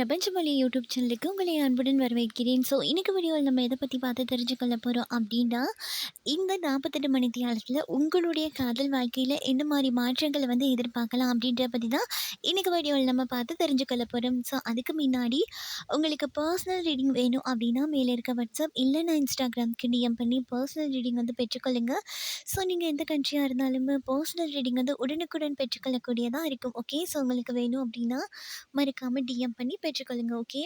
பிரபஞ்சமொழி YouTube சேனலுக்கு உங்களை அன்புடன் வரவேற்கிறேன். ஸோ இன்றைக்கு வீடியோவில் நம்ம எதை பற்றி பார்த்து தெரிஞ்சுக்கொள்ள போகிறோம் அப்படின்னா இந்த நாற்பத்தெட்டு மணி தியாலத்தில் உங்களுடைய காதல் வாழ்க்கையில் என்ன மாதிரி மாற்றங்களை வந்து எதிர்பார்க்கலாம் அப்படின்றத பற்றி தான் இன்றைக்கு வீடியோவில் நம்ம பார்த்து தெரிஞ்சுக்கொள்ள போகிறோம் ஸோ அதுக்கு முன்னாடி உங்களுக்கு பர்சனல் ரீடிங் வேணும் அப்படின்னா மேலே இருக்க வாட்ஸ்அப் இல்லைன்னா இன்ஸ்டாகிராம்க்கு டிஎம் பண்ணி பர்சனல் ரீடிங் வந்து பெற்றுக்கொள்ளுங்க. ஸோ நீங்கள் எந்த கண்ட்ரியாக இருந்தாலுமே பர்சனல் ரீடிங் வந்து உடனுக்குடன் பெற்றுக்கொள்ளக்கூடியதாக இருக்கும். ஓகே ஸோ உங்களுக்கு வேணும் அப்படின்னா மறக்காமல் டிஎம் பண்ணி பெற்றுக்கொள்ளுங்க ஓகே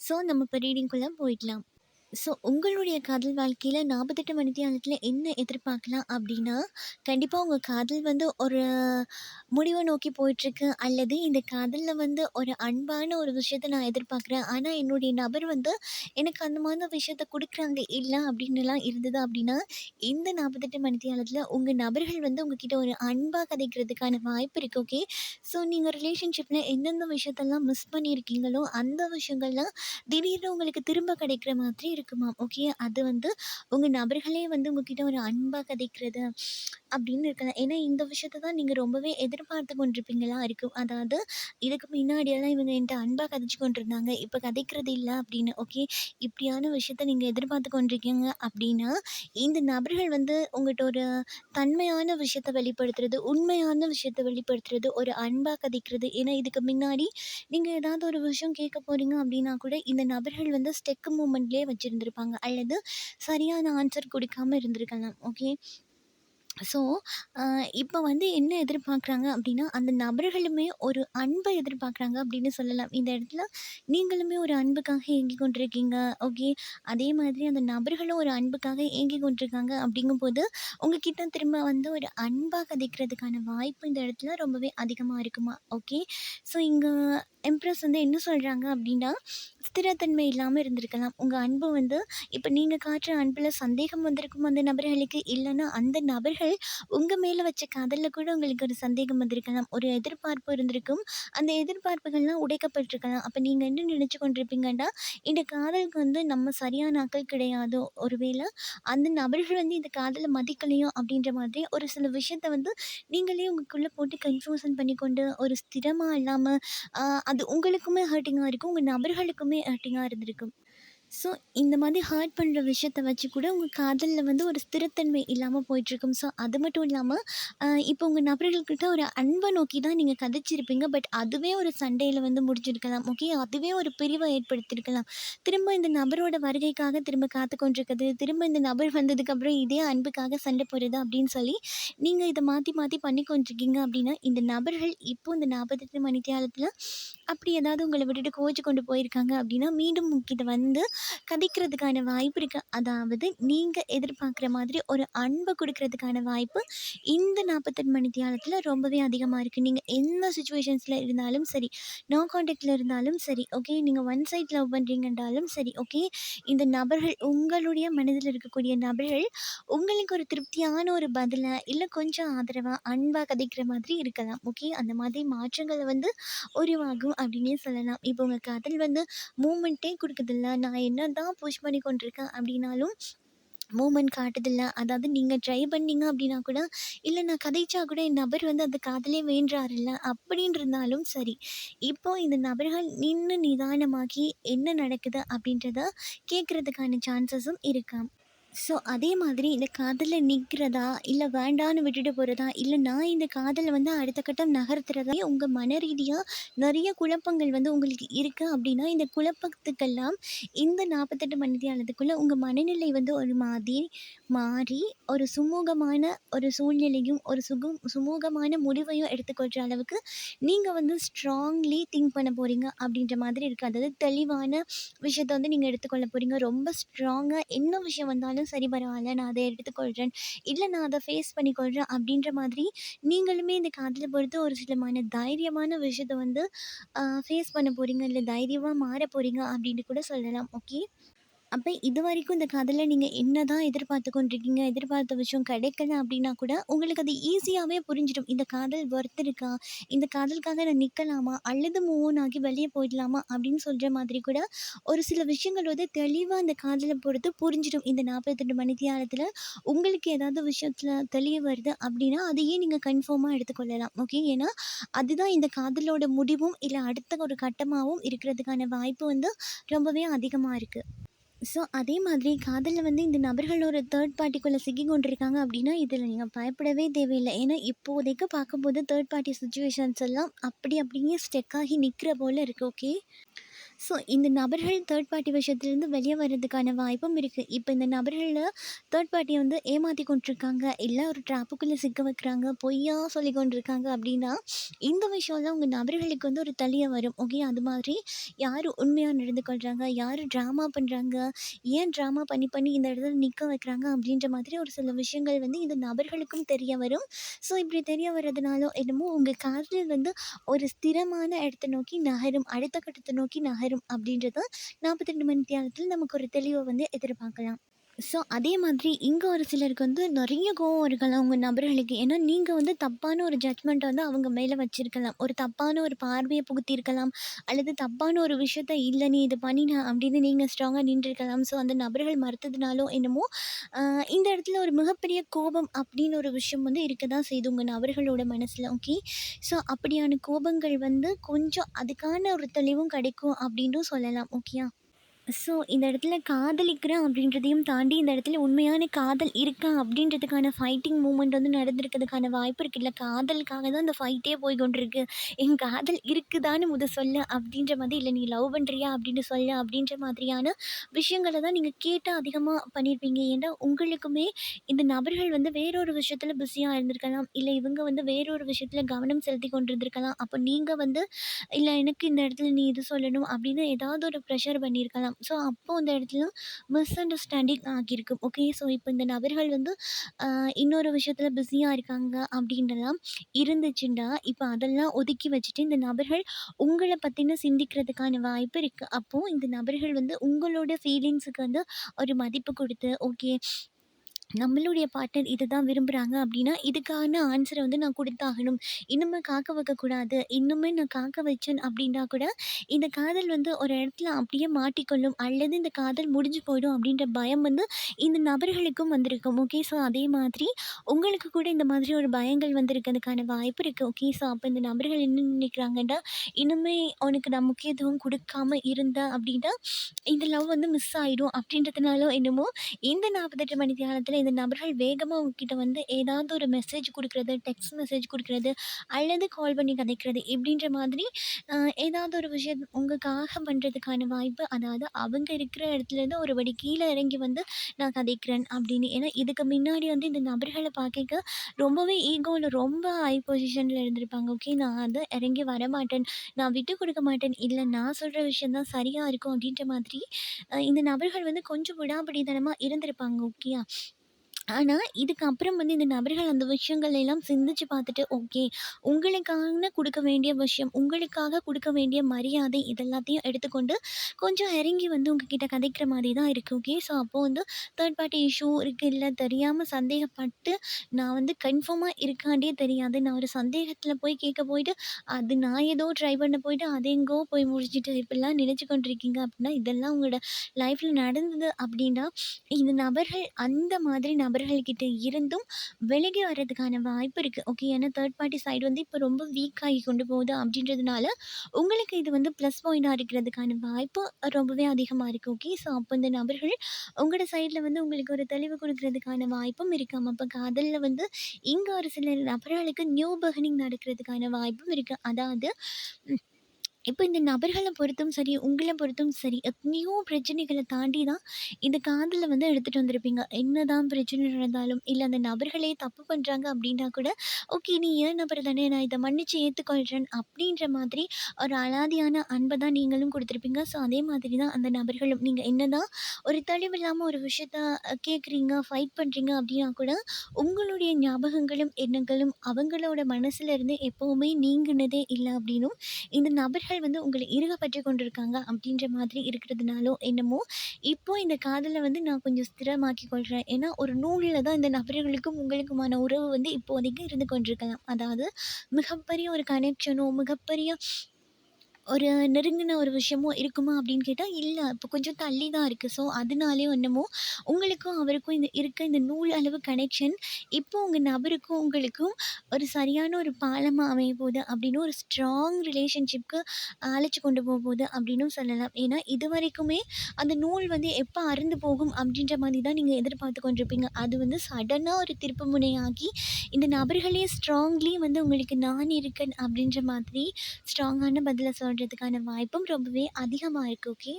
ஸோ நம்ம இப்போ ரீடிங்குள்ளே போயிடலாம். ஸோ உங்களுடைய காதல் வாழ்க்கையில் நாற்பத்தெட்டு மணித்தியாலத்தில் என்ன எதிர்பார்க்கலாம் அப்படின்னா கண்டிப்பாக உங்கள் காதல் வந்து ஒரு முடிவை நோக்கி போயிட்டுருக்கு. அல்லது இந்த காதலில் வந்து ஒரு அன்பான ஒரு விஷயத்த நான் எதிர்பார்க்குறேன். ஆனால் என்னுடைய நபர் வந்து எனக்கு அந்த மாதிரி விஷயத்த கொடுக்குறாங்க இல்லை அப்படின்னுலாம் இருந்தது அப்படின்னா இந்த நாற்பத்தெட்டு மணித்தியாலத்தில் உங்கள் நபர்கள் வந்து உங்ககிட்ட ஒரு அன்பாக கதைக்கிறதுக்கான வாய்ப்பு இருக்குது ஓகே ஸோ நீங்கள் ரிலேஷன்ஷிப்பில் எந்தெந்த விஷயத்தெல்லாம் மிஸ் பண்ணியிருக்கீங்களோ அந்த விஷயங்கள்லாம் திடீர்னு உங்களுக்கு திரும்ப கிடைக்கிற மாதிரி இருக்குமாம் ஓகே அது வந்து உங்கள் நபர்களே வந்து உங்ககிட்ட ஒரு அன்பாக கதைக்கிறது அப்படின்னு இருக்கலாம். ஏன்னா இந்த விஷயத்த தான் நீங்கள் ரொம்பவே எதிர்பார்த்து கொண்டிருப்பீங்களா? இருக்கும் அதாவது இதுக்கு முன்னாடியெல்லாம் இவங்க என்கிட்ட அன்பாக கதைச்சு கொண்டிருந்தாங்க. இப்போ கதைக்கிறது இல்லை அப்படின்னு. ஓகே இப்படியான விஷயத்த நீங்கள் எதிர்பார்த்து கொண்டிருக்கீங்க அப்படின்னா இந்த நபர்கள் வந்து உங்கள்கிட்ட ஒரு தன்மையான விஷயத்த வெளிப்படுத்துறது உண்மையான விஷயத்த வெளிப்படுத்துறது ஒரு அன்பாக கதைக்கிறது. ஏன்னா இதுக்கு முன்னாடி நீங்கள் ஏதாவது ஒரு விஷயம் கேட்க போகிறீங்க அப்படின்னா கூட இந்த நபர்கள் வந்து ஸ்டெக் மூமெண்ட்லேயே வச்சுருந்துருப்பாங்க அல்லது சரியான ஆன்சர் கொடுக்காம இருந்திருக்கலாம். ஓகே ஸோ இப்போ வந்து என்ன எதிர்பார்க்குறாங்க அப்படின்னா அந்த நபர்களுமே ஒரு அன்பை எதிர்பார்க்குறாங்க அப்படின்னு சொல்லலாம். இந்த இடத்துல நீங்களுமே ஒரு அன்புக்காக ஏங்கி கொண்டிருக்கீங்க. ஓகே அதே மாதிரி அந்த நபர்களும் ஒரு அன்புக்காக ஏங்கி கொண்டிருக்காங்க அப்படிங்கும்போது உங்ககிட்ட திரும்ப வந்து ஒரு அன்பாக கதைக்கிறதுக்கான வாய்ப்பு இந்த இடத்துல ரொம்பவே அதிகமாக இருக்குமா? ஓகே ஸோ இங்கே எம்ப்ரஸ் வந்து என்ன சொல்கிறாங்க அப்படின்னா ஸ்திரத்தன்மை இல்லாமல் இருந்திருக்கலாம். உங்கள் அன்பு வந்து இப்போ நீங்கள் காட்டுற அன்பில் சந்தேகம் வந்திருக்கும் அந்த நபர்களுக்கு இல்லைன்னா அந்த நபர்கள் உங்கள் மேலே வச்ச காதலில் கூட உங்களுக்கு ஒரு சந்தேகம் வந்திருக்கலாம். ஒரு எதிர்பார்ப்பு இருந்திருக்கும். அந்த எதிர்பார்ப்புகள்லாம் உடைக்கப்பட்டிருக்கலாம். அப்போ நீங்கள் என்ன நினச்சி கொண்டிருப்பீங்கன்னா இந்த காதலுக்கு வந்து நம்ம சரியான ஆக்கள் கிடையாதோ. ஒருவேளை அந்த நபர்கள் வந்து இந்த காதலை மதிக்கலையோ அப்படின்ற மாதிரி ஒரு சில விஷயத்த வந்து நீங்களே உங்களுக்குள்ளே போட்டு கன்ஃபியூசன் பண்ணி கொண்டு ஒரு ஸ்திரமாக இல்லாமல் அது உங்களுக்குமே ஹர்ட்டிங்காக இருக்கும் உங்கள் நபர்களுக்குமே ஹர்ட்டிங்காக இருந்திருக்கும். ஸோ இந்த மாதிரி ஹர்ட் பண்ணுற விஷயத்த வச்சு கூட உங்கள் காதலில் வந்து ஒரு ஸ்திரத்தன்மை இல்லாமல் போயிட்டுருக்கும். ஸோ அது மட்டும் இல்லாமல் இப்போ உங்கள் நபர்கள்கிட்ட ஒரு அன்பை நோக்கி தான் நீங்கள் கதைச்சிருப்பீங்க. பட் அதுவே ஒரு சண்டையில் வந்து முடிஞ்சிருக்கலாம். ஓகே அதுவே ஒரு பிரிவை ஏற்படுத்தியிருக்கலாம் திரும்ப இந்த நபரோட வருகைக்காக திரும்ப காத்து கொண்டிருக்குது திரும்ப இந்த நபர் வந்ததுக்கப்புறம் இதே அன்புக்காக சண்டை போடுறது அப்படின்னு சொல்லி நீங்கள் இதை மாற்றி மாற்றி பண்ணி கொண்டிருக்கீங்க அப்படின்னா இந்த நபர்கள் இப்போ இந்த நாற்பத்தெட்டு மணி காலத்தில் அப்படி ஏதாவது உங்களை விட்டுட்டு கோச்சு கொண்டு போயிருக்காங்க அப்படின்னா மீண்டும் உங்ககிட்ட வந்து கதைக்கிறதுக்கான வாய்ப்பு இருக்குது அதாவது நீங்கள் எதிர்பார்க்குற மாதிரி ஒரு அன்பை கொடுக்கறதுக்கான வாய்ப்பு இந்த நாற்பத்தெட்டு மணி தியாலத்தில் ரொம்பவே அதிகமாக இருக்குது நீங்கள் என்ன சுச்சுவேஷன்ஸில் இருந்தாலும் சரி நோ காண்டாக்டில் இருந்தாலும் சரி ஓகே நீங்கள் ஒன் சைட் லவ் பண்ணுறீங்கன்றாலும் சரி ஓகே இந்த நபர்கள் உங்களுடைய மனதில் இருக்கக்கூடிய நபர்கள் உங்களுக்கு ஒரு திருப்தியான ஒரு பதிலை இல்லை கொஞ்சம் ஆதரவாக அன்பாக கதைக்கிற மாதிரி இருக்கலாம் ஓகே அந்த மாதிரி மாற்றங்களை வந்து உருவாகும். அப்படின்னே சொல்லலாம். இப்போ உங்கள் காதல் வந்து மூமெண்ட்டே கொடுக்குதில்ல. நான் என்ன தான் புஷ் பண்ணி கொண்டிருக்கேன் அப்படின்னாலும் மூமெண்ட் காட்டுதில்ல. அதாவது நீங்கள் ட்ரை பண்ணீங்க அப்படின்னா கூட இல்லை நான் கதைச்சா கூட என் நபர் வந்து அந்த காதலே வேண்டுறாருல்ல அப்படின்னு இருந்தாலும் சரி. இப்போ இந்த நபர்கள் நின்று நிதானமாகி என்ன நடக்குது அப்படின்றத கேட்குறதுக்கான சான்சஸும் இருக்காம் ஸோ அதே மாதிரி இந்த காதலில் நிற்கிறதா இல்லை வேண்டான்னு விட்டுட்டு போகிறதா இல்லை நான் இந்த காதலை வந்து அடுத்த கட்டம் நகர்த்துறதா உங்கள் மன ரீதியாக நிறைய குழப்பங்கள் வந்து உங்களுக்கு இருக்குது அப்படின்னா இந்த குழப்பத்துக்கெல்லாம் இந்த நாற்பத்தெட்டு மணிதியானதுக்குள்ளே உங்கள் மனநிலை வந்து ஒரு மாதிரி மாறி ஒரு சுமூகமான ஒரு சூழ்நிலையும் ஒரு சுகம் சுமூகமான முடிவையும் எடுத்துக்கொள்கிற அளவுக்கு நீங்கள் வந்து ஸ்ட்ராங்லி திங்க் பண்ண போகிறீங்க அப்படின்ற மாதிரி இருக்குது அதாவது தெளிவான விஷயத்த வந்து நீங்கள் எடுத்துக்கொள்ள போகிறீங்க ரொம்ப ஸ்ட்ராங்காக என்ன விஷயம் வந்தாலும் சரி பரவாயில்ல நான் அதை எடுத்துக்கொள்கிறேன் இல்லை நான் அதை ஃபேஸ் பண்ணிக்கொள்கிறேன் அப்படின்ற மாதிரி நீங்களுமே இந்த காதலை பொறுத்து ஒரு சிலமான தைரியமான விஷயத்த வந்து ஃபேஸ் பண்ண போகிறீங்க இல்லை தைரியமாக மாற போகிறீங்க அப்படின்னு கூட சொல்லலாம். ஓகே அப்போ இது வரைக்கும் இந்த கதையில் நீங்கள் என்ன என்னதான் எதிர்பார்த்து கொண்டிருக்கீங்க, எதிர்பார்த்த விஷயம் கிடைக்கல அப்படின்னா கூட, உங்களுக்கு அது ஈஸியாகவே புரிஞ்சிடும். இந்த காதல் ஒர்த் இருக்கா? இந்த காதலுக்காக நான் நிற்கலாமா அல்லது மூவ் ஆன் ஆகி வெளியே போயிடலாமா? அப்படின்னு சொல்கிற மாதிரி கூட ஒரு சில விஷயங்கள் வந்து தெளிவாக அந்த காதலை பொறுத்து புரிஞ்சிடும். இந்த 48 மணி தியாலத்துல உங்களுக்கு ஏதாவது விஷயத்தில் தெளிவு வருது அப்படின்னா அதையே நீங்கள் கன்ஃபார்மாக எடுத்துக்கொள்ளலாம். ஓகே. ஏன்னா, அதுதான் இந்த காதலோட முடிவும், இல்லை அடுத்த ஒரு கட்டமாகவும் இருக்கிறதுக்கான வாய்ப்பு வந்து ரொம்பவே அதிகமாக இருக்குது ஸோ, அதே மாதிரி காதலில் வந்து இந்த நபர்கள் ஒரு தேர்ட் பார்ட்டிக்குள்ளே சிக்கிக் கொண்டிருக்காங்க அப்படின்னா இதில் நீங்கள் பயப்படவே தேவையில்லை ஏன்னா, இப்போதைக்கு பார்க்கும்போது தேர்ட் பார்ட்டி சுச்சுவேஷன்ஸ் எல்லாம் அப்படி அப்படியே ஸ்டெக் ஆகி நிற்கிற போல இருக்குது ஓகே. ஸோ, இந்த நபர்கள் தேர்ட் பார்ட்டி விஷயத்துலேருந்து வெளியே வரதுக்கான வாய்ப்பும் இருக்குது இப்போ இந்த நபர்களில் தேர்ட் பார்ட்டியை வந்து ஏமாற்றி கொண்டிருக்காங்க, இல்லை ஒரு ட்ராப்புக்குள்ளே சிக்க வைக்கிறாங்க, பொய்யா சொல்லிக் கொண்டிருக்காங்க அப்படின்னா இந்த விஷயம்லாம் உங்கள் நபர்களுக்கு வந்து ஒரு தெளிய வரும். ஓகே. அது மாதிரி யார் உண்மையாக நடந்து கொள்கிறாங்க யார் ட்ராமா பண்ணுறாங்க ஏன் ட்ராமா பண்ணி பண்ணி இந்த இடத்துல நிற்க வைக்கிறாங்க? அப்படின்ற மாதிரி ஒரு சில விஷயங்கள் வந்து இந்த நபர்களுக்கும் தெரிய வரும். ஸோ, இப்படி தெரிய வர்றதுனால என்னமோ உங்கள் காதலில் வந்து ஒரு ஸ்திரமான இடத்தை நோக்கி நகரும், அடுத்த கட்டத்தை நோக்கி நகரும். அப்படின்றத நாற்பத்தி ரெண்டு மணி தியானத்தில் நமக்கு ஒரு தெளிவை வந்து எதிர்பார்க்கலாம். ஸோ, அதே மாதிரி இங்கே ஒரு சிலருக்கு வந்து நிறைய கோவம் இருக்கலாம் உங்கள் நபர்களுக்கு. ஏன்னா, நீங்கள் வந்து தப்பான ஒரு ஜட்மெண்ட்டை வந்து அவங்க மேலே வச்சிருக்கலாம். ஒரு தப்பான ஒரு பார்வையை புகுத்தியிருக்கலாம். அல்லது தப்பான ஒரு விஷயத்த இல்லை நீ இது பண்ணினா அப்படின்னு நீங்கள் ஸ்ட்ராங்காக நின்றுருக்கலாம். ஸோ, அந்த நபர்கள் மறுத்ததுனாலோ என்னமோ, இந்த இடத்துல ஒரு மிகப்பெரிய கோபம் அப்படின்னு ஒரு விஷயம் வந்து இருக்க தான் செய்து உங்கள் நபர்களோட மனசில் ஓகே. ஸோ, அப்படியான கோபங்கள் வந்து கொஞ்சம் அதுக்கான ஒரு தெளிவும் கிடைக்கும் அப்படின்னும் சொல்லலாம். ஓகேயா? ஸோ, இந்த இடத்துல காதலிக்கிறேன் அப்படின்றதையும் தாண்டி, இந்த இடத்துல உண்மையான காதல் இருக்கா? அப்படின்றதுக்கான ஃபைட்டிங் மூமெண்ட் வந்து நடந்திருக்கிறதுக்கான வாய்ப்பு இருக்குல்ல. காதலுக்காக தான் இந்த ஃபைட்டே போய் கொண்டிருக்கு. என் காதல் இருக்குதான்னு முத சொல்ல அப்படின்ற மாதிரி, இல்லை நீ லவ் பண்ணுறியா அப்படின்னு சொல்ல அப்படின்ற மாதிரியான விஷயங்களை தான் நீங்கள் கேட்டால் அதிகமாக பண்ணியிருப்பீங்க. ஏன்னா, உங்களுக்குமே இந்த நபர்கள் வந்து வேறொரு விஷயத்தில் பிஸியாக இருந்திருக்கலாம். இல்லை இவங்க வந்து வேறொரு விஷயத்தில் கவனம் செலுத்திக் கொண்டிருந்திருக்கலாம். அப்போ நீங்கள் வந்து, இல்லை எனக்கு இந்த இடத்துல நீ இது சொல்லணும் அப்படின்னு ஏதாவது ஒரு ப்ரெஷர் பண்ணியிருக்கலாம். ஸோ, அப்போ அந்த இடத்துல மிஸ் அண்டர்ஸ்டாண்டிங் ஆகியிருக்கும். ஓகே. ஸோ, இப்போ இந்த நபர்கள் வந்து இன்னொரு விஷயத்தில் பிஸியாக இருக்காங்க அப்படின்றலாம் இருந்துச்சுன்னா, இப்போ அதெல்லாம் ஒதுக்கி வச்சுட்டு இந்த நபர்கள் உங்களை பற்றின சிந்திக்கிறதுக்கான வாய்ப்பு இருக்குது அப்போது இந்த நபர்கள் வந்து உங்களோட ஃபீலிங்ஸுக்கு வந்து ஒரு மதிப்பு கொடுத்து ஓகே. நம்மளுடைய பார்ட்னர் இதுதான் விரும்புகிறாங்க அப்படின்னா இதுக்கான ஆன்சரை வந்து நான் கொடுத்தாகணும் இன்னுமே காக்க வைக்கக்கூடாது. இன்னுமே நான் காக்க வச்சேன் அப்படின்னா கூட, இந்த காதல் வந்து ஒரு இடத்துல அப்படியே மாட்டிக்கொள்ளும். அல்லது இந்த காதல் முடிஞ்சு போயிடும் அப்படின்ற பயம் வந்து இந்த நபர்களுக்கும் வந்திருக்கும். ஓகே. ஸோ, அதே மாதிரி உங்களுக்கு கூட இந்த மாதிரி ஒரு பயங்கள் வந்திருக்கிறதுக்கான வாய்ப்பு இருக்குது ஓகே. ஸோ, அப்போ இந்த நபர்கள் என்ன நினைக்கிறாங்கன்னா, இன்னுமே உனக்கு நான் முக்கியத்துவம் கொடுக்காம இருந்தேன் அப்படின்னா இந்த லவ் வந்து மிஸ் ஆயிடும் அப்படின்றதுனாலும் என்னமோ, இந்த 48 மணி காலத்தில் இந்த நபர்கள் வேகமாக உங்ககிட்ட வந்து ஏதாவது ஒரு மெசேஜ் கொடுக்குறது டெக்ஸ்ட் மெசேஜ் கொடுக்குறது அல்லது கால் பண்ணி கதைக்கிறது இப்படின்ற மாதிரி ஏதாவது ஒரு விஷயம் உங்களுக்காக பண்ணுறதுக்கான வாய்ப்பு, அதாவது அவங்க இருக்கிற இடத்துலேருந்து ஒரு படி கீழே இறங்கி வந்து நான் கதைக்கிறேன் அப்படின்னு ஏன்னா, இதுக்கு முன்னாடி வந்து இந்த நபர்களை பார்க்க ரொம்பவே ஈகோவில் ரொம்ப ஹை பொசிஷனில் இருந்திருப்பாங்க. ஓகே. நான் அதை இறங்கி வர மாட்டேன் நான் விட்டு கொடுக்க மாட்டேன். இல்லை நான் சொல்கிற விஷயம் தான் சரியாக இருக்கும் அப்படின்ற மாதிரி இந்த நபர்கள் வந்து கொஞ்சம் விடாப்பிடித்தனமா இருந்திருப்பாங்க. ஓகேயா? ஆனால் இதுக்கப்புறம் வந்து இந்த நபர்கள் அந்த விஷயங்கள் எல்லாம் சிந்திச்சு பார்த்துட்டு, ஓகே. உங்களுக்கான கொடுக்க வேண்டிய விஷயம், உங்களுக்காக கொடுக்க வேண்டிய மரியாதை இது எல்லாத்தையும் எடுத்துக்கொண்டு, கொஞ்சம் இறங்கி வந்து உங்ககிட்ட கதைக்கிற மாதிரி தான் இருக்குது ஓகே. ஸோ, அப்போது வந்து தேர்ட் பார்ட்டி இஷ்யூ இருக்குது இல்லை தெரியாமல் சந்தேகப்பட்டு, நான் வந்து கன்ஃபார்மாக இருக்காண்டே தெரியாது. நான் ஒரு சந்தேகத்தில் போய் கேட்க போயிட்டு, அது நான் ஏதோ ட்ரை பண்ண போயிட்டு, அது எங்கோ போய் இப்படிலாம் நினச்சி கொண்டு கொண்டிருக்கீங்க அப்படின்னா இதெல்லாம் உங்களோட லைஃப்பில் நடந்தது அப்படின்னா இந்த நபர்கள் அந்த மாதிரி நபர் நபர்கள்கிட்ட இருந்தும் விலகி வரதுக்கான வாய்ப்பு இருக்குது ஓகே. ஏன்னா, தேர்ட் பார்ட்டி சைடு வந்து இப்போ ரொம்ப வீக் ஆகி கொண்டு போகுது அப்படின்றதுனால உங்களுக்கு இது வந்து ப்ளஸ் பாயிண்டாக இருக்கிறதுக்கான வாய்ப்பு ரொம்பவே அதிகமாக இருக்குது ஓகே. ஸோ, அப்போ இந்த நபர்கள் உங்களோட சைடில் வந்து உங்களுக்கு ஒரு தெளிவு கொடுக்கறதுக்கான வாய்ப்பும் இருக்காம அப்போ காதலில் வந்து இங்கே ஒரு சில நபர்களுக்கு நியூ பிகினிங் நடக்கிறதுக்கான வாய்ப்பும் இருக்குது அதாவது இப்போ இந்த நபர்களை பொறுத்தும் சரி, உங்களை பொறுத்தும் சரி, எத்தனையோ பிரச்சனைகளை தாண்டி தான் இந்த காதில் வந்து எடுத்துகிட்டு வந்திருப்பீங்க. என்னதான் பிரச்சனை நடந்தாலும், இல்லை அந்த நபர்களே தப்பு பண்ணுறாங்க அப்படின்னா கூட, ஓகே நீ ஏன் நபர் தானே நான் இதை மன்னிச்சு ஏற்றுக்கொள்கிறேன் அப்படின்ற மாதிரி ஒரு அலாதியான அன்பை தான் நீங்களும் கொடுத்துருப்பீங்க ஸோ, அதே மாதிரி தான் அந்த நபர்களும். நீங்க என்னதான் ஒரு தெளிவில்லாம ஒரு விஷயத்த கேட்குறீங்க, ஃபைட் பண்ணுறீங்க அப்படின்னா கூட, உங்களுடைய ஞாபகங்களும், எண்ணங்களும் அவங்களோட மனசுலேருந்து இருந்து நீங்கினதே இல்லை அப்படின்னும் இந்த நபர்கள் நபர்கள் வந்து உங்களை இறுக பற்றி கொண்டிருக்காங்க அப்படின்ற மாதிரி இருக்கிறதுனாலும் என்னமோ, இப்போ இந்த காதலை வந்து நான் கொஞ்சம் ஸ்திரமாக்கி கொள்கிறேன் ஏன்னா, ஒரு நூலில் தான் இந்த நபர்களுக்கும் உங்களுக்குமான உறவு வந்து இப்போதைக்கு இருந்து கொண்டிருக்கலாம். அதாவது மிகப்பெரிய ஒரு கனெக்ஷனோ, மிகப்பெரிய ஒரு நெருங்கின ஒரு விஷயமும் இருக்குமா அப்படின்னு கேட்டால் இல்லை இப்போ கொஞ்சம் தள்ளி தான் இருக்குது ஸோ, அதனாலயோ என்னமோ, உங்களுக்கும் அவருக்கும் இந்த இருக்க இந்த நூல் அளவு கனெக்ஷன், இப்போ உங்கள் நபருக்கும் உங்களுக்கும் ஒரு சரியான ஒரு பாலமா அமையப்போகுது அப்படின்னு ஒரு ஸ்ட்ராங் ரிலேஷன்ஷிப்க்கு அழைச்சி கொண்டு போக போகுது அப்படின்னும் சொல்லலாம். ஏன்னா, இதுவரைக்குமே அந்த நூல் வந்து எப்போ அறுந்து போகும் அப்படின்ற மாதிரி தான் நீங்கள் எதிர்பார்த்து கொண்டிருப்பீங்க. அது வந்து சடனாக ஒரு திருப்பு முனையாகி, இந்த நபர்களே ஸ்ட்ராங்லி வந்து உங்களுக்கு நான் இருக்கேன் அப்படின்ற மாதிரி ஸ்ட்ராங்கான பதில சொல்றதுக்கான வாய்ப்பும் ரொம்பவே அதிகமாக இருக்குது ஓகே.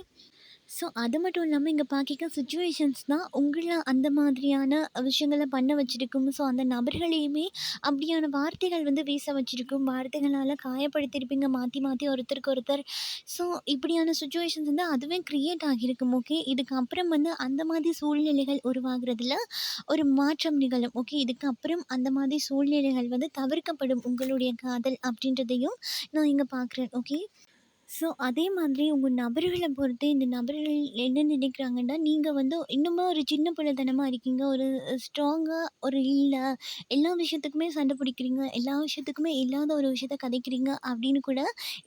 ஸோ, அது மட்டும் இல்லாமல் இங்கே பார்க்க சுச்சுவேஷன்ஸ் தான் உங்களை அந்த மாதிரியான விஷயங்களை பண்ண வச்சுருக்கும் ஸோ, அந்த நபர்களையுமே அப்படியான வார்த்தைகள் வந்து வீச வச்சுருக்கும் வார்த்தைகளால் காயப்படுத்தியிருப்பீங்க மாற்றி மாற்றி ஒருத்தருக்கு ஒருத்தர். ஸோ, இப்படியான சுச்சுவேஷன்ஸ் வந்து அதுவே க்ரியேட் ஆகியிருக்கும். ஓகே. இதுக்கப்புறம் வந்து அந்த மாதிரி சூழ்நிலைகள் உருவாகிறதுல ஒரு மாற்றம் நிகழும். ஓகே. இதுக்கப்புறம் அந்த மாதிரி சூழ்நிலைகள் வந்து தவிர்க்கப்படும் உங்களுடைய காதல் அப்படின்றதையும் நான் இங்கே பார்க்குறேன். ஓகே. ஸோ, அதே மாதிரி உங்கள் நபர்களை பொறுத்து இந்த நபர்கள் என்ன நினைக்கிறாங்கன்னா, நீங்கள் வந்து இன்னுமே ஒரு சின்ன பிள்ளைத்தனமாக இருக்கீங்க. ஒரு ஸ்ட்ராங்காக ஒரு இல்லை எல்லா விஷயத்துக்குமே சண்டை பிடிக்கிறீங்க, எல்லா விஷயத்துக்குமே இல்லாத ஒரு விஷயத்த கதைக்கிறீங்க அப்படின்னு கூட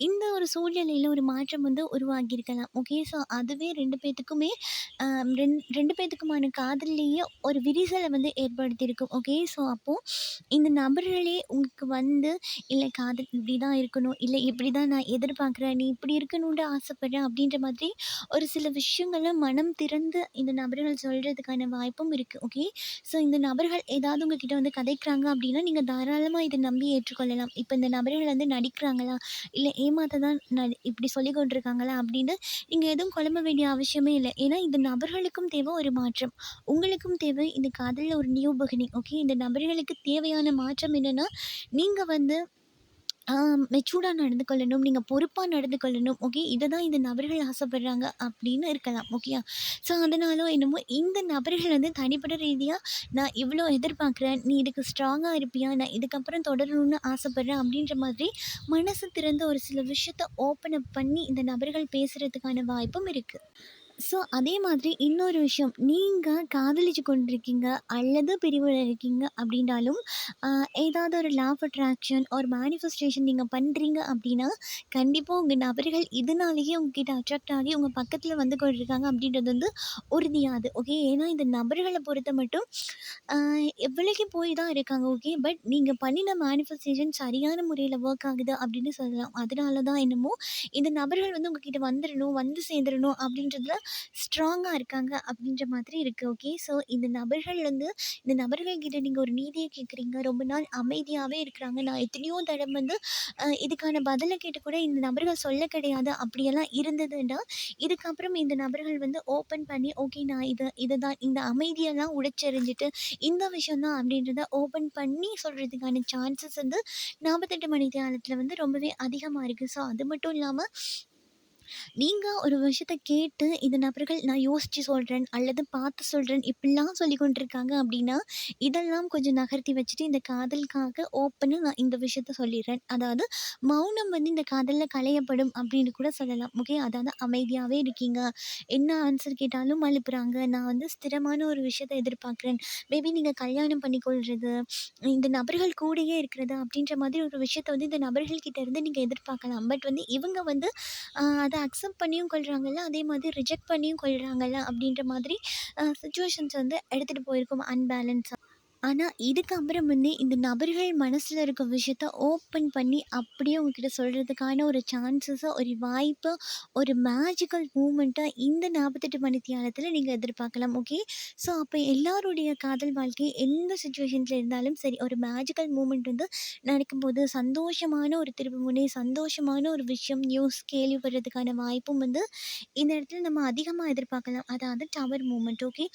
இந்த ஒரு சூழ்நிலையில் ஒரு மாற்றம் வந்து உருவாகியிருக்கலாம். ஓகே. ஸோ, அதுவே 2 பேத்துக்குமே அ ரெண் 2 பேத்துக்குமான காதல்லேயே ஒரு விரிசலை வந்து ஏற்படுத்தியிருக்கும். ஓகே. ஸோ, அப்போது இந்த நபர்களே உங்களுக்கு வந்து, இல்லை காதல் இப்படி தான் இருக்கணும், இல்லை இப்படி தான் நான் எதிர்பார்க்குறேன், நீ இப்படி இருக்கணும்னு ஆசைப்படுறேன் அப்படின்ற மாதிரி ஒரு சில விஷயங்கள மனம் திறந்து இந்த நபர்கள் சொல்கிறதுக்கான வாய்ப்பும் இருக்குது ஓகே. ஸோ, இந்த நபர்கள் ஏதாவது உங்ககிட்ட வந்து கதைக்கிறாங்க அப்படின்னா, நீங்கள் தாராளமாக இதை நம்பி ஏற்றுக்கொள்ளலாம். இப்போ இந்த நபர்கள் வந்து நடிக்கிறாங்களா, இல்லை ஏமாத்த தான் நடி இப்படி சொல்லிக் கொண்டிருக்காங்களா அப்படின்னு நீங்கள் எதுவும் குழம்ப வேண்டிய அவசியமே இல்லை ஏன்னா, இந்த நபர்களுக்கும் தேவை ஒரு மாற்றம். உங்களுக்கும் தேவை இந்த காதலில் ஒரு நியூ பிகினிங். ஓகே. இந்த நபர்களுக்கு தேவையான மாற்றம் என்னன்னா, நீங்கள் வந்து மெச்சூர்டாக நடந்து கொள்ளணும். நீங்கள் பொறுப்பாக நடந்து கொள்ளணும். ஓகே. இதை தான் இந்த நபர்கள் ஆசைப்படுறாங்க அப்படின்னு இருக்கலாம். ஓகேயா. ஸோ, அதனாலும் என்னமோ இந்த நபர்கள் வந்து தனிப்பட்ட ரீதியாக நான் இவ்வளோ எதிர்பார்க்குறேன், நீ இதுக்கு ஸ்ட்ராங்காக இருப்பியா, நான் இதுக்கப்புறம் தொடரணும்னு ஆசைப்பட்றேன் அப்படின்ற மாதிரி மனசு திறந்து ஒரு சில விஷயத்த ஓப்பன் அப் பண்ணி இந்த நபர்கள் பேசுகிறதுக்கான வாய்ப்பும் இருக்குது ஸோ, அதே மாதிரி இன்னொரு விஷயம், நீங்கள் காதலிச்சு கொண்டிருக்கீங்க அல்லது பிரிவில் இருக்கீங்க அப்படின்னாலும், ஏதாவது ஒரு லாஃப் அட்ராக்ஷன் ஆர் மேனிஃபெஸ்டேஷன் நீங்கள் பண்ணுறீங்க அப்படின்னா, கண்டிப்பாக உங்கள் நபர்கள் இதனாலேயே உங்ககிட்ட அட்ராக்ட் ஆகி உங்கள் பக்கத்தில் வந்து கொண்டிருக்காங்க அப்படின்றது வந்து உறுதியாது. ஓகே. ஏன்னா, இந்த நபர்களை பொறுத்த மட்டும் எவ்வளோக்கு போய் தான் இருக்காங்க. ஓகே. பட் நீங்கள் பண்ணின மேனிஃபெஸ்டேஷன் சரியான முறையில் ஒர்க் ஆகுது அப்படின்னு சொல்லலாம். அதனால தான் என்னமோ இந்த நபர்கள் வந்து உங்ககிட்ட வந்துடணும் வந்து சேர்ந்துடணும் அப்படின்றதுல ஸ்ட்ராங்காக இருக்காங்க அப்படின்ற மாதிரி இருக்குது ஓகே. ஸோ, இந்த நபர்கள் வந்து இந்த நபர்கள் நீங்கள் ஒரு நீதியை கேட்குறீங்க. ரொம்ப நாள் அமைதியாகவே இருக்கிறாங்க. நான் எத்தனையோ தடம் வந்து இதுக்கான பதிலை கேட்டு கூட இந்த நபர்கள் சொல்ல கிடையாது. அப்படியெல்லாம் இருந்ததுன்னா, இதுக்கப்புறம் இந்த நபர்கள் வந்து ஓப்பன் பண்ணி, ஓகே நான் இதை இதை தான் இந்த அமைதியெல்லாம் உடைச்செறிஞ்சுட்டு, இந்த விஷயம் தான் அப்படின்றத ஓப்பன் பண்ணி சொல்கிறதுக்கான சான்சஸ் வந்து 48 மணி தியாலத்துல வந்து ரொம்பவே அதிகமாக இருக்குது ஸோ, அது மட்டும் இல்லாமல் நீங்கள் ஒரு விஷயத்த கேட்டு இந்த நபர்கள் நான் யோசித்து சொல்கிறேன் அல்லது பார்த்து சொல்கிறேன் இப்படிலாம் சொல்லி கொண்டிருக்காங்க அப்படின்னா, இதெல்லாம் கொஞ்சம் நகர்த்தி வச்சுட்டு இந்த காதலுக்காக ஓப்பனாக நான் இந்த விஷயத்த சொல்லிடுறேன். அதாவது மௌனம் வந்து இந்த காதலில் களையப்படும் அப்படின்னு கூட சொல்லலாம். ஓகே. அதாவது அமைதியாகவே இருக்கீங்க. என்ன ஆன்சர் கேட்டாலும் அழுப்புறாங்க நான் வந்து ஸ்திரமான ஒரு விஷயத்த எதிர்பார்க்குறேன். மேபி நீங்கள் கல்யாணம் பண்ணிக்கொள்றது, இந்த நபர்கள் கூடயே இருக்கிறது அப்படின்ற மாதிரி ஒரு விஷயத்த வந்து இந்த நபர்கள் கிட்டேருந்து இருந்து எதிர்பார்க்கலாம். பட் வந்து இவங்க வந்து அதை அதை அக்செப்ட் பண்ணியும் கொள்கிறாங்கல்ல அதே மாதிரி ரிஜெக்ட் பண்ணியும் கொள்கிறாங்கல்ல அப்படின்ற மாதிரி சுச்சுவேஷன்ஸ் வந்து எடுத்துகிட்டு போயிருக்கும் அன்பேலன்ஸாக ஆனால் இதுக்கப்புறம் வந்து இந்த நபர்கள் மனசில் இருக்க விஷயத்த ஓப்பன் பண்ணி அப்படியே உங்ககிட்ட சொல்கிறதுக்கான ஒரு சான்சஸை ஒரு வாய்ப்பு ஒரு மேஜிக்கல் மூமெண்ட்டாக இந்த 48 மணி தியானத்தில் நீங்கள் எதிர்பார்க்கலாம். ஓகே. ஸோ, அப்போ எல்லாருடைய காதல் வாழ்க்கை எந்த சுச்சுவேஷன்ஸில் இருந்தாலும் சரி, ஒரு மேஜிக்கல் மூமெண்ட் வந்து நடக்கும்போது சந்தோஷமான ஒரு திருப்புமுனை, சந்தோஷமான ஒரு விஷயம், நியூஸ் கேள்விப்படுறதுக்கான வாய்ப்பும் வந்து இந்த இடத்துல நம்ம அதிகமாக எதிர்பார்க்கலாம். அதாவது டவர் மூமெண்ட். ஓகே.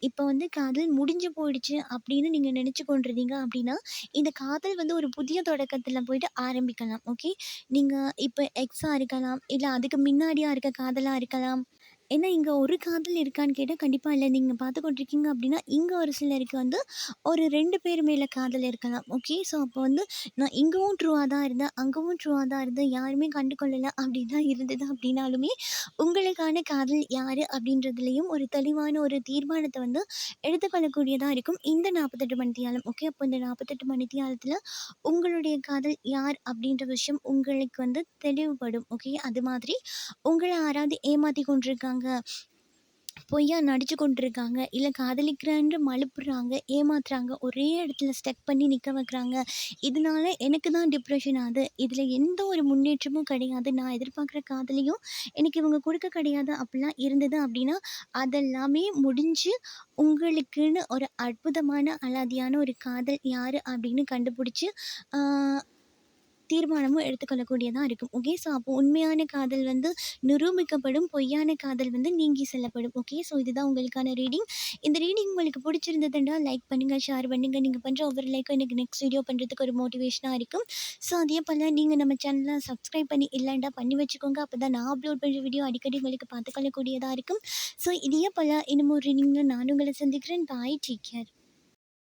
இப்போ வந்து காதல் முடிஞ்சு போயிடுச்சு அப்படின்னு நீங்க நினைச்சு கொண்டிருந்தீங்க அப்படின்னா, இந்த காதல் வந்து ஒரு புதிய தொடக்கத்துல போயிட்டு ஆரம்பிக்கலாம். ஓகே. நீங்க இப்ப எக்ஸா இருக்கலாம், இல்ல அதுக்கு முன்னாடியா இருக்க காதலா இருக்கலாம், ஏன்னா இங்கே ஒரு காதல் இருக்கான்னு கேட்டால் கண்டிப்பாக இல்லை நீங்கள் பார்த்து கொண்டிருக்கீங்க அப்படின்னா, இங்கே ஒரு சிலருக்கு வந்து ஒரு ரெண்டு பேர் மேலே காதல் இருக்கலாம். ஓகே. ஸோ அப்போ வந்து நான் இங்கவும் ட்ரூவாக தான் இருந்தேன். அங்கவும் ட்ரூவாக தான் இருந்தேன். யாருமே கண்டுகொள்ளலாம் அப்படி தான் இருந்தது அப்படின்னாலுமே, உங்களுக்கான காதல் யார் அப்படின்றதுலேயும் ஒரு தெளிவான ஒரு தீர்மானத்தை வந்து எடுத்துக்கொள்ளக்கூடியதாக இருக்கும். இந்த 48 மணித்தியாலம். ஓகே. அப்போ இந்த நாற்பத்தெட்டு மணித்தியாலத்தில் உங்களுடைய காதல் யார் அப்படின்ற விஷயம் உங்களுக்கு வந்து தெளிவுபடும். ஓகே. அது மாதிரி உங்களை யாராவது ஏமாற்றி கொண்டிருக்காங்க. பொய்யா நடிச்சு கொண்டிருக்காங்க. இல்லை காதலிக்கிறேன்னு மழுப்புறாங்க, ஏமாத்துறாங்க. ஒரே இடத்துல ஸ்டக் பண்ணி நிற்க வைக்கிறாங்க. இதனால எனக்கு தான் டிப்ரெஷன் ஆகுது. இதில் எந்த ஒரு முன்னேற்றமும் கிடையாது. நான் எதிர்பார்க்குற காதலையும் எனக்கு இவங்க கொடுக்க கிடையாது அப்படிலாம் இருந்தது அப்படின்னா, அதெல்லாமே முடிஞ்சு உங்களுக்குன்னு ஒரு அற்புதமான, அலாதியான ஒரு காதல் யார் அப்படின்னு கண்டுபிடிச்சி தீர்மானமும் எடுத்துக்கொள்ளக்கூடியதாக இருக்கும். ஓகே. ஸோ அப்போ உண்மையான காதல் வந்து நிரூபிக்கப்படும். பொய்யான காதல் வந்து நீங்கி செல்லப்படும். ஓகே. ஸோ இதுதான் உங்களுக்கான ரீடிங். இந்த ரீடிங் உங்களுக்கு பிடிச்சிருந்ததுன்னா லைக் பண்ணுங்கள் ஷேர் பண்ணுங்கள் நீங்கள் பண்ணுற ஒவ்வொரு லைக்கும் எனக்கு நெக்ஸ்ட் வீடியோ பண்ணுறதுக்கு ஒரு மோட்டிவேஷனாக இருக்கும். ஸோ அதே போல் நீங்கள் நம்ம சேனலை சப்ஸ்கிரைப் பண்ணி இல்லைண்டா பண்ணி வச்சுக்கோங்க. அப்போ தான் நான் அப்லோட் பண்ணுற வீடியோ அடிக்கடி உங்களுக்கு பார்த்துக்கொள்ளக்கூடியதாக இருக்கும். ஸோ இதே போல் இன்னமும் ரீடிங்கில் நான் உங்களை சந்திக்கிறேன். பாய். Take care.